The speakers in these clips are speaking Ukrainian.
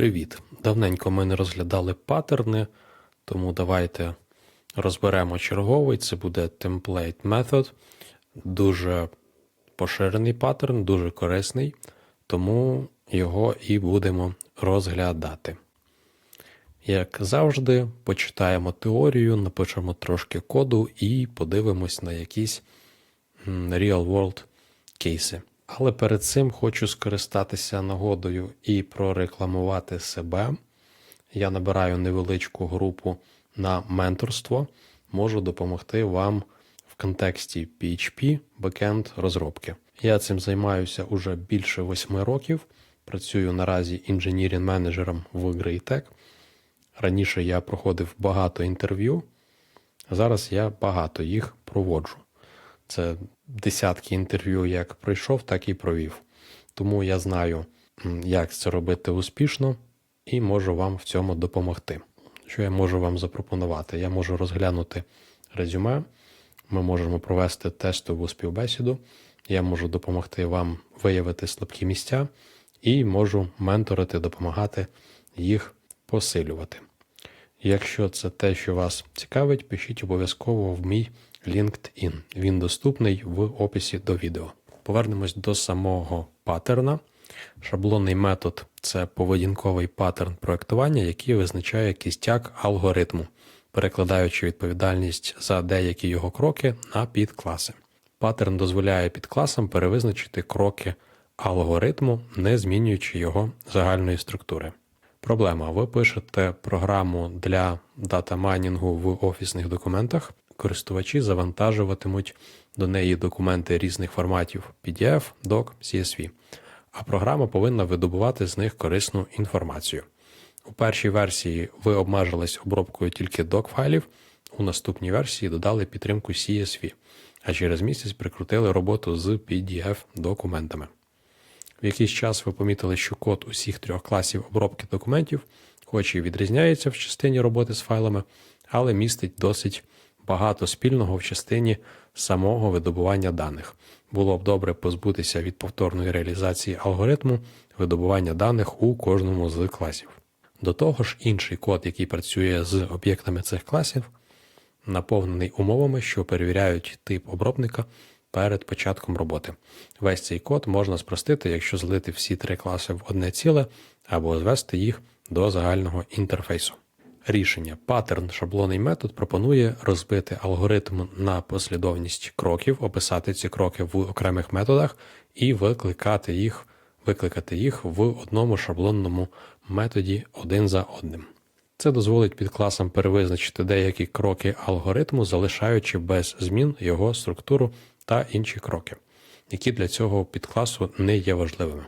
Привіт! Давненько ми не розглядали паттерни, тому давайте розберемо черговий. Це буде template method. Дуже поширений паттерн, дуже корисний, тому його і будемо розглядати. Як завжди, почитаємо теорію, напишемо трошки коду і подивимось на якісь real-world кейси. Але перед цим хочу скористатися нагодою і прорекламувати себе. Я набираю невеличку групу на менторство, можу допомогти вам в контексті PHP бекенд розробки. Я цим займаюся уже більше восьми років. Працюю наразі інженірінг менеджером в Greatech. Раніше я проходив багато інтерв'ю, зараз я багато їх проводжу. Це десятки інтерв'ю як пройшов, так і провів. Тому я знаю, як це робити успішно, і можу вам в цьому допомогти. Що я можу вам запропонувати? Я можу розглянути резюме, ми можемо провести тестову співбесіду, я можу допомогти вам виявити слабкі місця і можу менторити, допомагати їх посилювати. Якщо це те, що вас цікавить, пишіть обов'язково в мій LinkedIn. Він доступний в описі до відео. Повернемось до самого паттерна. Шаблонний метод це поведінковий паттерн проектування, який визначає кістяк алгоритму, перекладаючи відповідальність за деякі його кроки на підкласи. Паттерн дозволяє підкласам перевизначити кроки алгоритму, не змінюючи його загальної структури. Проблема: ви пишете програму для дата майнінгу в офісних документах. Користувачі завантажуватимуть до неї документи різних форматів PDF, DOC, CSV, а програма повинна видобувати з них корисну інформацію. У першій версії ви обмежились обробкою тільки doc-файлів, у наступній версії додали підтримку CSV, а через місяць прикрутили роботу з PDF-документами. В якийсь час ви помітили, що код усіх трьох класів обробки документів, хоч і відрізняється в частині роботи з файлами, але містить досить багато спільного в частині самого видобування даних. Було б добре позбутися від повторної реалізації алгоритму видобування даних у кожному з класів. До того ж, інший код, який працює з об'єктами цих класів, наповнений умовами, що перевіряють тип обробника перед початком роботи. Весь цей код можна спростити, якщо злити всі три класи в одне ціле або звести їх до загального інтерфейсу. Рішення паттерн шаблонний метод пропонує розбити алгоритм на послідовність кроків, описати ці кроки в окремих методах і викликати їх, викликати їх в одному шаблонному методі один за одним. Це дозволить підкласам перевизначити деякі кроки алгоритму, залишаючи без змін його структуру та інші кроки, які для цього підкласу не є важливими.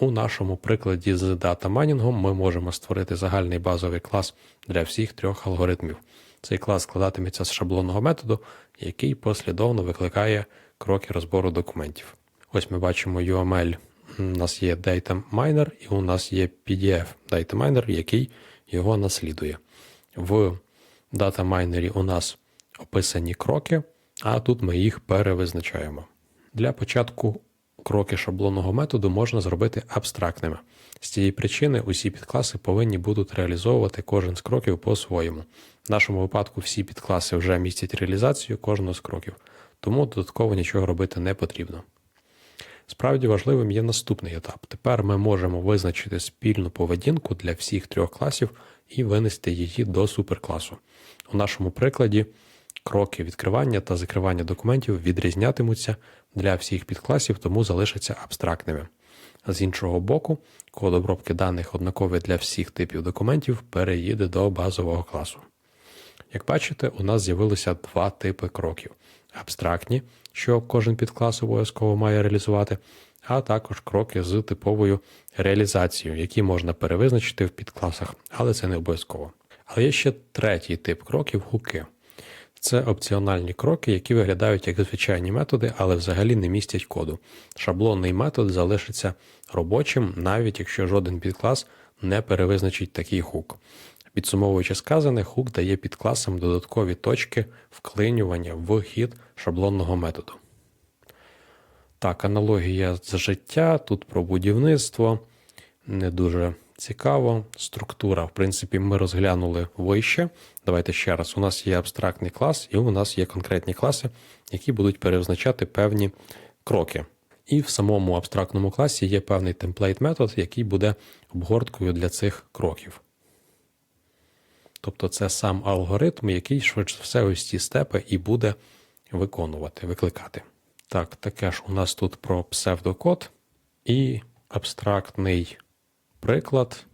У нашому прикладі з дата-майнінгом ми можемо створити загальний базовий клас для всіх трьох алгоритмів. Цей клас складатиметься з шаблонного методу, який послідовно викликає кроки розбору документів. Ось ми бачимо UML, у нас є Data Miner і у нас є PDF Data Miner, який його наслідує. В Miner у нас описані кроки, а тут ми їх перевизначаємо. Для початку кроки шаблонного методу можна зробити абстрактними. З цієї причини усі підкласи повинні будуть реалізовувати кожен з кроків по-своєму. В нашому випадку всі підкласи вже містять реалізацію кожного з кроків, тому додатково нічого робити не потрібно. Справді важливим є наступний етап. Тепер ми можемо визначити спільну поведінку для всіх трьох класів і винести її до суперкласу. У нашому прикладі кроки відкривання та закривання документів відрізнятимуться для всіх підкласів, тому залишаться абстрактними. З іншого боку, код обробки даних однаковий для всіх типів документів переїде до базового класу. Як бачите, у нас з'явилося два типи кроків: абстрактні, що кожен підклас обов'язково має реалізувати, а також кроки з типовою реалізацією, які можна перевизначити в підкласах, але це не обов'язково. Але є ще третій тип кроків гуки. Це опціональні кроки, які виглядають як звичайні методи, але взагалі не містять коду. Шаблонний метод залишиться робочим, навіть якщо жоден підклас не перевизначить такий хук. Підсумовуючи сказане, хук дає підкласам додаткові точки вклинювання в хід шаблонного методу. Так, аналогія з життя, тут про будівництво. Не дуже цікаво. Структура, в принципі, ми розглянули вище. Давайте ще раз. У нас є абстрактний клас, і у нас є конкретні класи, які будуть перевизначати певні кроки. І в самому абстрактному класі є певний темплейт метод, який буде обгорткою для цих кроків. Тобто це сам алгоритм, який швидше все ось ці степи і буде виконувати, викликати. Так, таке ж у нас тут про псевдокод і абстрактний приклад.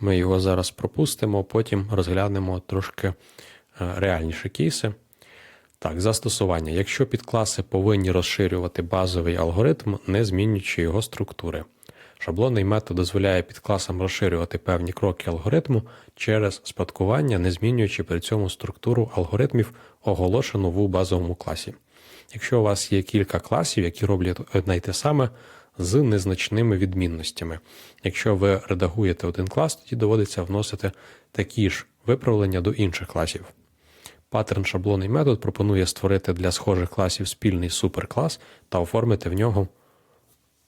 Ми його зараз пропустимо, потім розглянемо трошки е, реальніші кейси. Так, застосування. Якщо підкласи повинні розширювати базовий алгоритм, не змінюючи його структури. Шаблонний метод дозволяє підкласам розширювати певні кроки алгоритму через спадкування, не змінюючи при цьому структуру алгоритмів, оголошену в базовому класі. Якщо у вас є кілька класів, які роблять одне й те саме з незначними відмінностями. Якщо ви редагуєте один клас, тоді доводиться вносити такі ж виправлення до інших класів. Паттерн шаблонний метод пропонує створити для схожих класів спільний суперклас та оформити в нього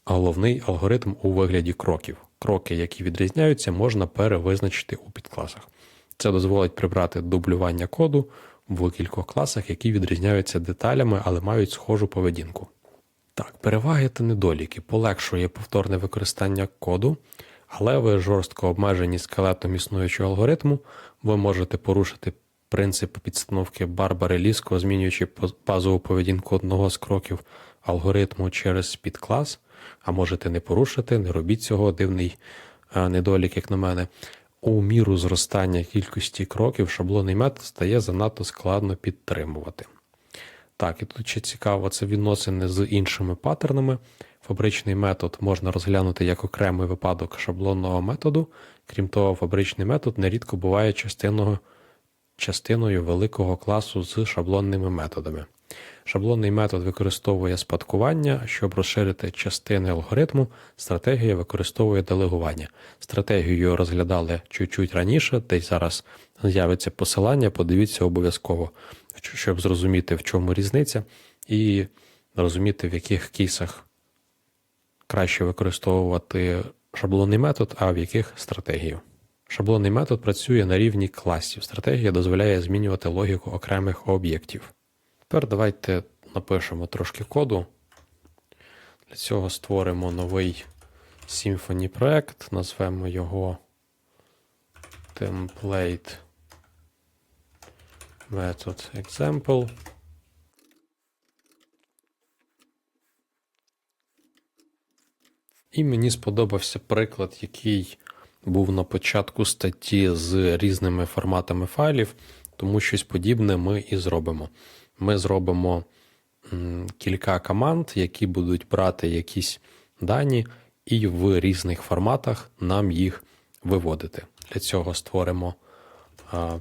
головний алгоритм у вигляді кроків. Кроки, які відрізняються, можна перевизначити у підкласах. Це дозволить прибрати дублювання коду в кількох класах, які відрізняються деталями, але мають схожу поведінку. Так, переваги та недоліки полегшує повторне використання коду, але ви жорстко обмежені скелетом існуючого алгоритму, ви можете порушити принцип підстановки Барбари Ліско, змінюючи базову поведінку одного з кроків алгоритму через підклас, а можете не порушити, не робіть цього дивний недолік, як на мене. У міру зростання кількості кроків шаблонний метод стає занадто складно підтримувати. Так, і тут ще цікаво, це відносини з іншими паттернами. Фабричний метод можна розглянути як окремий випадок шаблонного методу. Крім того, фабричний метод нерідко буває частиною, частиною великого класу з шаблонними методами. Шаблонний метод використовує спадкування, щоб розширити частини алгоритму. Стратегія використовує делегування. Стратегію розглядали чуть-чуть раніше, десь зараз з'явиться посилання, подивіться обов'язково, щоб зрозуміти, в чому різниця, і розуміти, в яких кейсах краще використовувати шаблонний метод, а в яких стратегію. Шаблонний метод працює на рівні класів. Стратегія дозволяє змінювати логіку окремих об'єктів. Тепер давайте напишемо трошки коду. Для цього створимо новий Symfony проект, назвемо його template method example. І мені сподобався приклад, який був на початку статті з різними форматами файлів, тому щось подібне ми і зробимо ми зробимо кілька команд, які будуть брати якісь дані, і в різних форматах нам їх виводити. Для цього створимо,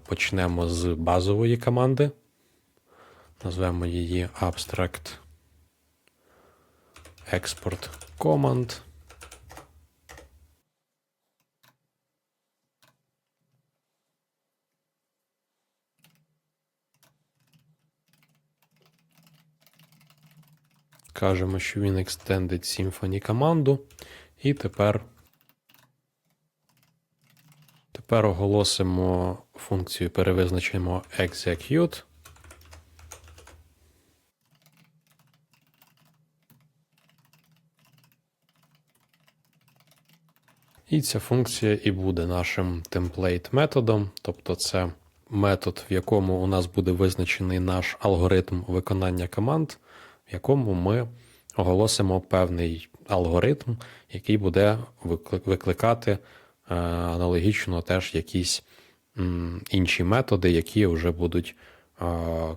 почнемо з базової команди, назвемо її Abstract Export Command. Кажемо, що він Extended Symfony команду. І тепер тепер оголосимо функцію, перевизначимо execute. І ця функція і буде нашим темплейт методом, тобто це метод, в якому у нас буде визначений наш алгоритм виконання команд в якому ми оголосимо певний алгоритм, який буде викликати е, аналогічно теж якісь інші методи, які вже будуть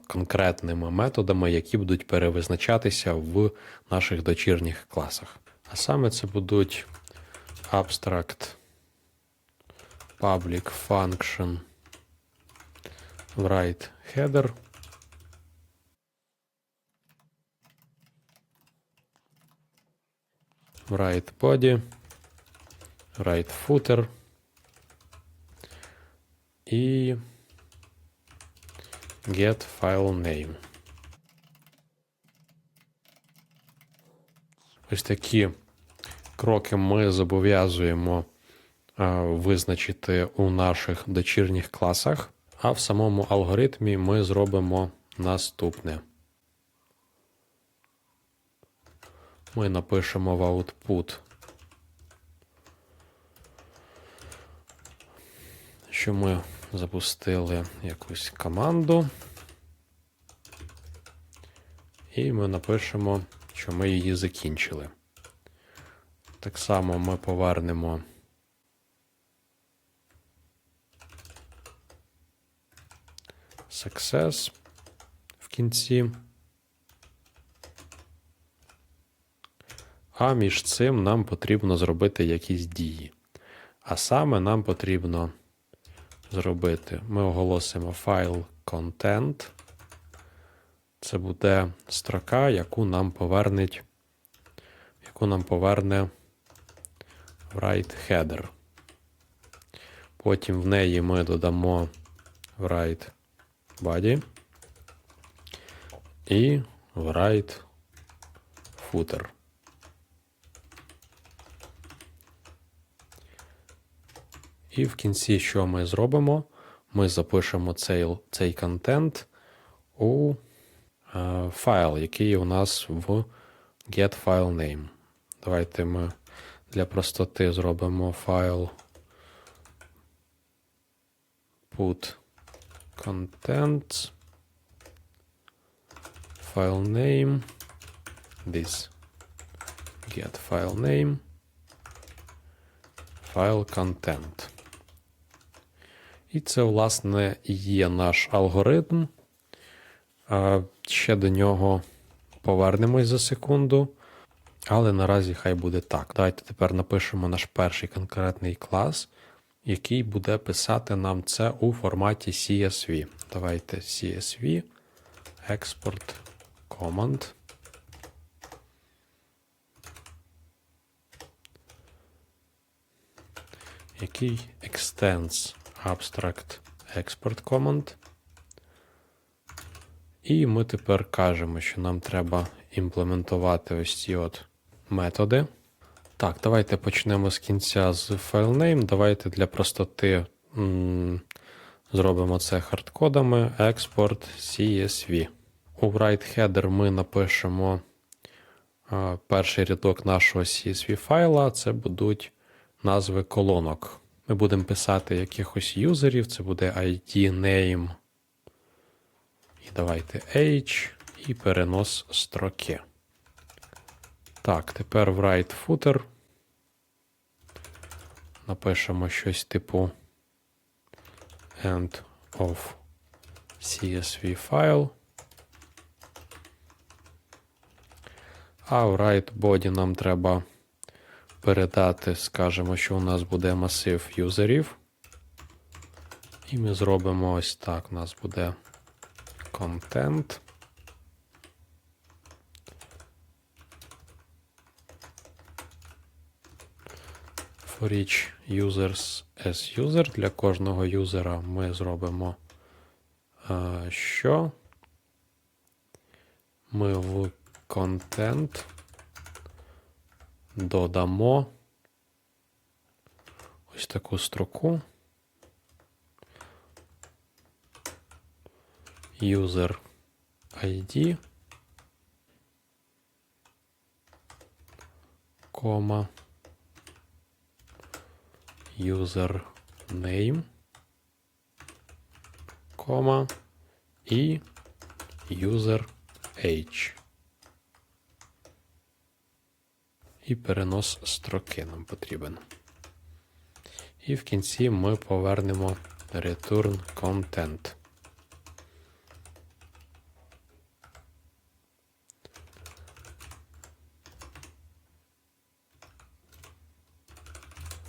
конкретними методами, які будуть перевизначатися в наших дочірніх класах. А саме це будуть abstract public function write header. right body, right footer і get file name. Ось такі кроки ми зобов'язуємо визначити у наших дочірніх класах, а в самому алгоритмі ми зробимо наступне. Ми напишемо в output, що ми запустили якусь команду. І ми напишемо, що ми її закінчили. Так само ми повернемо success в кінці. А між цим нам потрібно зробити якісь дії. А саме нам потрібно зробити. Ми оголосимо файл content. Це буде строка, яку нам повернеть, яку нам поверне write header. Потім в неї ми додамо write body і write footer. І в кінці, що ми зробимо? Ми запишемо цей цей контент у е, файл, який у нас в getFileName. Давайте ми для простоти зробимо файл put contents file name this get file name file content. І це, власне, є наш алгоритм. Ще до нього повернемось за секунду. Але наразі хай буде так. Давайте тепер напишемо наш перший конкретний клас, який буде писати нам це у форматі CSV. Давайте CSV, export command. Який extends abstract export command. І ми тепер кажемо, що нам треба імплементувати ось ці от методи. Так, давайте почнемо з кінця з FileName. Давайте для простоти м зробимо це хардкодами export CSV. У WriteHeader ми напишемо а, перший рядок нашого CSV файла. Це будуть назви колонок. Ми будемо писати якихось юзерів, це буде ID, name. І давайте H і перенос строки. Так, тепер в write footer напишемо щось типу end of CSV файл. А в write body нам треба передати, скажемо, що у нас буде масив юзерів. І ми зробимо ось так. У нас буде content. For each users as user. Для кожного юзера ми зробимо а, що? Ми в content додамо ось таку строку. User ID, кома user name, кома і user age. І перенос строки нам потрібен. І в кінці ми повернемо return content.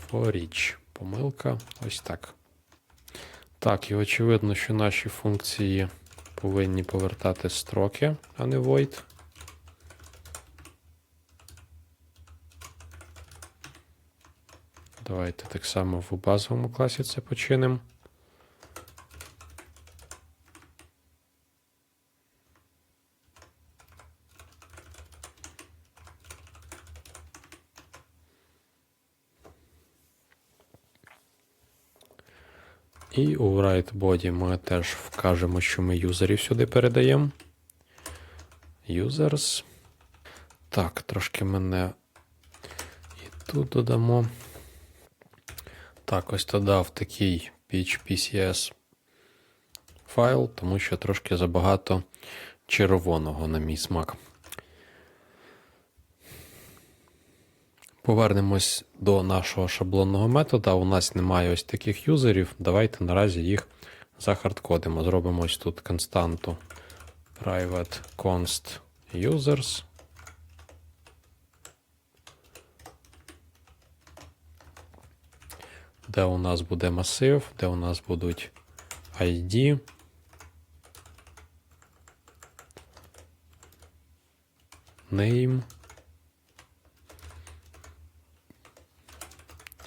For each. Помилка. Ось так. Так, і очевидно, що наші функції повинні повертати строки, а не void. Давайте так само в базовому класі це починимо. І у WriteBody ми теж вкажемо, що ми юзерів сюди передаємо. Users. Так, трошки мене і тут додамо. Так, ось додав такий PHPCS файл, тому що трошки забагато червоного на мій смак. Повернемось до нашого шаблонного метода. У нас немає ось таких юзерів. Давайте наразі їх захардкодимо. Зробимо ось тут константу private const users. Де у нас буде масив, де у нас будуть ID. Name.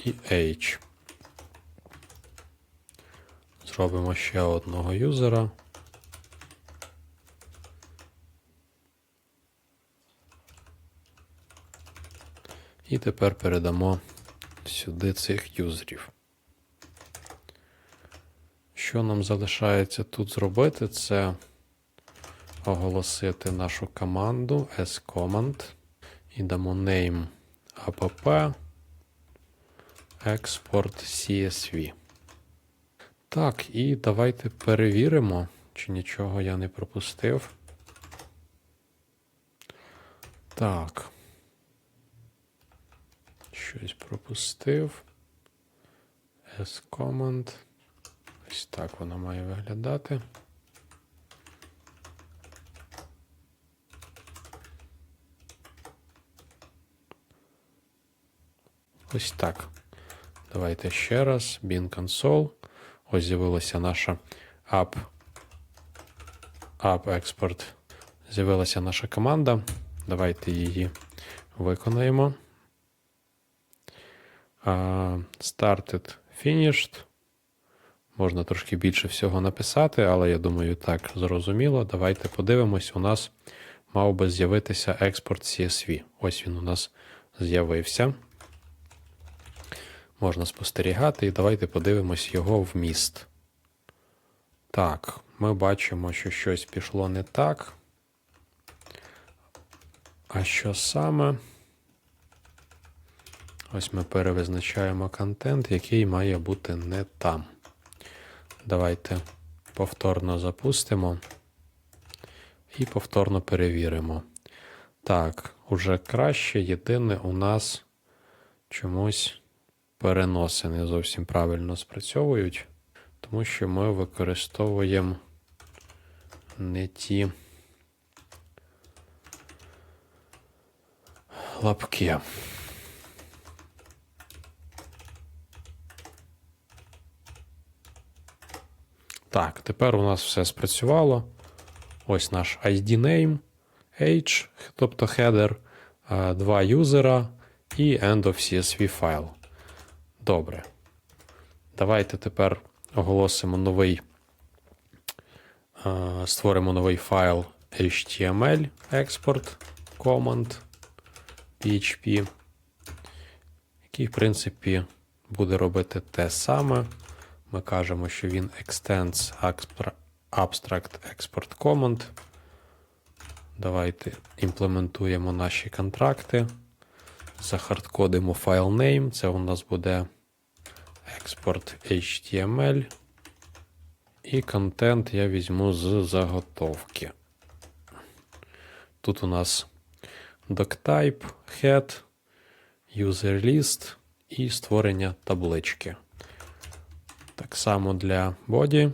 і H. Зробимо ще одного юзера. І тепер передамо сюди цих юзерів. Що нам залишається тут зробити, це оголосити нашу команду scommand і дамо name app експорт CSV. Так, і давайте перевіримо, чи нічого я не пропустив. Так. Щось пропустив. S-Command. Ось так воно має виглядати. Ось так. Давайте ще раз. Bin console. Ось з'явилася наша app. App export. З'явилася наша команда. Давайте її виконаємо. Started finished. Можна трошки більше всього написати, але я думаю, так зрозуміло. Давайте подивимось. У нас мав би з'явитися експорт CSV. Ось він у нас з'явився можна спостерігати, і давайте подивимось його вміст. Так, ми бачимо, що щось пішло не так. А що саме? Ось ми перевизначаємо контент, який має бути не там. Давайте повторно запустимо і повторно перевіримо. Так, уже краще. Єдине у нас чомусь переноси не зовсім правильно спрацьовують, тому що ми використовуємо не ті лапки. Так, тепер у нас все спрацювало. Ось наш ID name, H, тобто header, два юзера і end of CSV файл. Добре. Давайте тепер оголосимо новий, створимо новий файл HTML export command PHP, який, в принципі, буде робити те саме. Ми кажемо, що він extends abstract export command. Давайте імплементуємо наші контракти. Захардкодимо файл name. Це у нас буде експорт HTML. І контент я візьму з заготовки. Тут у нас doctype, head, user і створення таблички. Так само для body.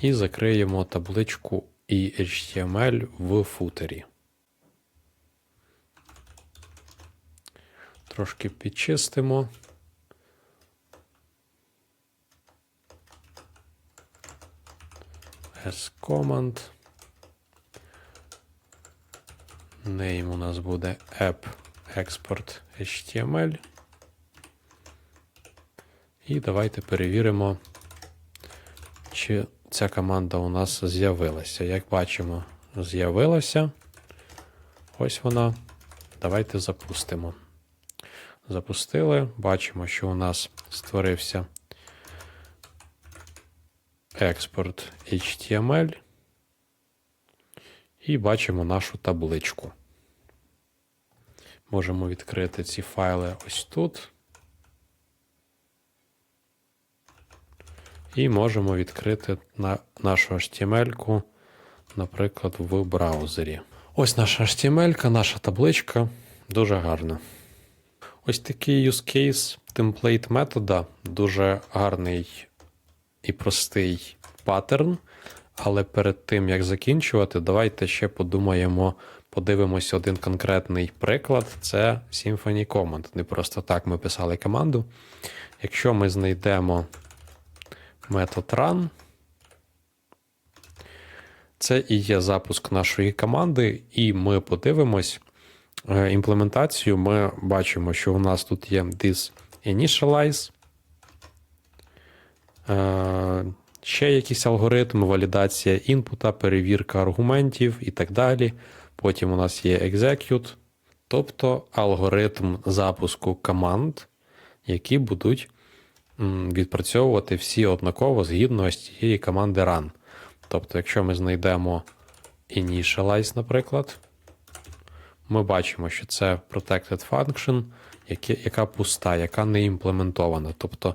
І закриємо табличку і HTML в футері. Трошки підчистимо. S-Command. Name у нас буде app export HTML. І давайте перевіримо, чи ця команда у нас з'явилася. Як бачимо, з'явилася. Ось вона. Давайте запустимо. Запустили. Бачимо, що у нас створився експорт HTML і бачимо нашу табличку. Можемо відкрити ці файли ось тут. І можемо відкрити на нашу HTML, наприклад, в браузері. Ось наша HTML, наша табличка. Дуже гарна. Ось такий use case темплейт метода, дуже гарний і простий паттерн. Але перед тим як закінчувати, давайте ще подумаємо, подивимося один конкретний приклад. Це Symfony Command. Не просто так ми писали команду. Якщо ми знайдемо метод run, це і є запуск нашої команди, і ми подивимось е, імплементацію. Ми бачимо, що у нас тут є this initialize. Е, Ще якісь алгоритми, валідація інпута, перевірка аргументів і так далі. Потім у нас є execute, тобто алгоритм запуску команд, які будуть відпрацьовувати всі однаково згідно з цієї команди run. Тобто, якщо ми знайдемо initialize, наприклад, ми бачимо, що це protected function, яка пуста, яка не імплементована. Тобто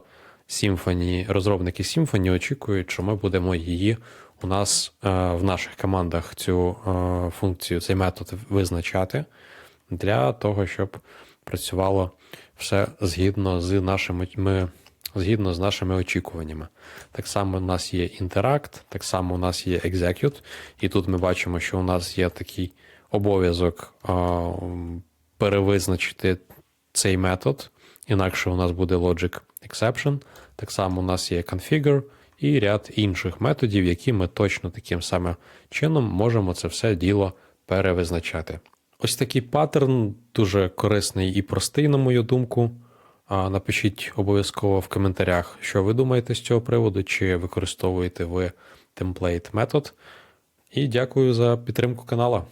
Symfony, розробники Symfony очікують, що ми будемо її у нас е, в наших командах цю е, функцію, цей метод визначати для того, щоб працювало все згідно з нашими ми, згідно з нашими очікуваннями. Так само у нас є Interact, так само у нас є Execute, і тут ми бачимо, що у нас є такий обов'язок перевизначити цей метод, інакше у нас буде logic exception. Так само у нас є configure і ряд інших методів, які ми точно таким самим чином можемо це все діло перевизначати. Ось такий паттерн дуже корисний і простий, на мою думку. Напишіть обов'язково в коментарях, що ви думаєте з цього приводу, чи використовуєте ви темплейт метод. І дякую за підтримку канала.